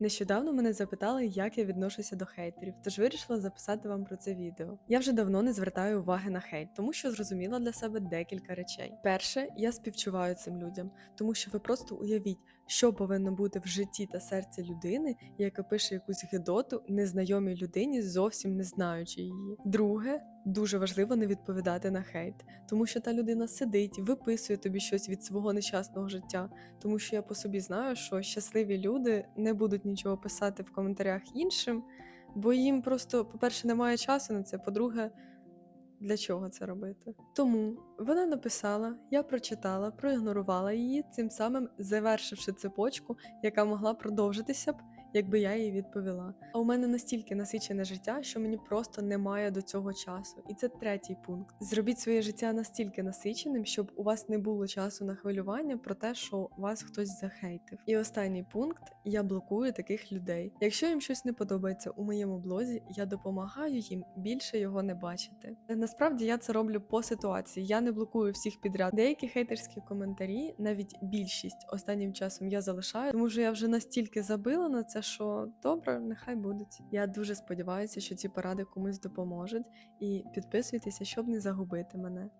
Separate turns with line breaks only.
Нещодавно мене запитали, як я відношуся до хейтерів, тож вирішила записати вам про це відео. Я вже давно не звертаю уваги на хейт, тому що зрозуміла для себе декілька речей. Перше, я співчуваю цим людям, тому що ви просто уявіть, що повинно бути в житті та серці людини, яка пише якусь гидоту незнайомій людині, зовсім не знаючи її. Друге, дуже важливо не відповідати на хейт, тому що та людина сидить, виписує тобі щось від свого нещасного життя, тому що я по собі знаю, що щасливі люди не будуть нічого писати в коментарях іншим, бо їм просто, по-перше, немає часу на це, по-друге, для чого це робити. Тому вона написала, я прочитала, проігнорувала її, цим самим завершивши цепочку, яка могла продовжитися б, якби я їй відповіла. А у мене настільки насичене життя, що мені просто немає до цього часу. І це третій пункт. Зробіть своє життя настільки насиченим, щоб у вас не було часу на хвилювання про те, що вас хтось захейтив. І останній пункт я блокую таких людей. Якщо їм щось не подобається у моєму блозі, я допомагаю їм більше його не бачити. Насправді я це роблю по ситуації. Я не блокую всіх підряд. Деякі хейтерські коментарі, навіть більшість останнім часом я залишаю, тому що я вже настільки забила на це, що добре, нехай будуть. Я дуже сподіваюся, що ці поради комусь допоможуть. І підписуйтеся, щоб не загубити мене.